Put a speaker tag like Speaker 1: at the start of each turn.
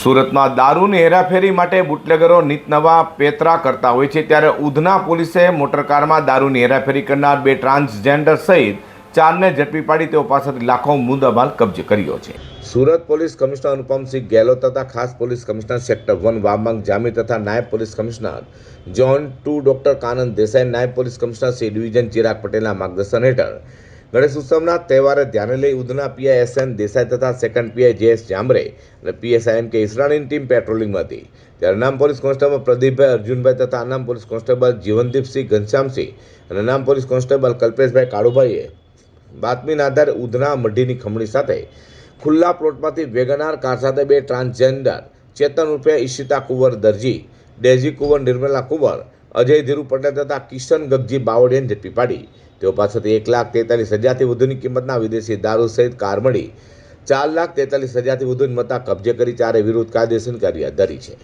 Speaker 1: સુરતમાં દારૂની હેરાફેરી માટે બુટલેગરો નિતનવા પેતરા કરતા હોય છે. ત્યારે ઉધના પોલીસે મોટરકારમાં દારૂની હેરાફેરી કરનાર બે ટ્રાન્સજેન્ડર સહિત ચારને ઝડપી પાડી તેઓ પાસેથી લાખો મુદ્દામાલ કબજે કર્યો છે. સુરત પોલીસ કમિશનર અનુપમસિંહ ગેહલોત તથા ખાસ police commissioner sector one Vamang Jami તથા નાયબ police commissioner zone two doctor Kanand Desai, નાયબ police commissioner C division Chirag પટેલના માર્ગદર્શન હેઠળ ગણેશ ઉત્સવના તહેવારે ધ્યાને લઈ Udhna PI S N Desai તથા second PI J S Jamre અને પીએસઆઈ એમ કે ઈસરાણીની ટીમ પેટ્રોલિંગમાં હતી. ત્યારે અનામ પોલીસ કોન્સ્ટેબલ પ્રદીપભાઈ અર્જુનભાઈ તથા અનામ પોલીસ કોન્સ્ટેબલ જીવનદીપસિંહ ઘનશ્યામસિંહ અને અનામ પોલીસ કોન્સ્ટેબલ કલ્પેશભાઈ કાળુભાઈએ. બાતમીના આધારે ઉધના મઢીની ખમણી સાથે ખુલ્લા પ્લોટમાંથી વેગનાર કાર સાથે બે ટ્રાન્સજેન્ડર ચેતન રૂપે ઈશિતા કુંવર દરજી ડેઝી કુંવર નિર્મલા કુંવર અજય ધીરુ પટેલ તથા કિશન ગગજી બાવળીયાને ઝડપી પાડી. તેઓ પાસેથી એક લાખ તેતાલીસ હજારથી વધુની કિંમતના વિદેશી દારૂ સહિત કાર મળી. ચાર લાખ તેતાલીસ હજારથી વધુની મત્તા કબજે કરી ચારે વિરુદ્ધ કાયદેસરની કાર્યવાહી ધરી છે.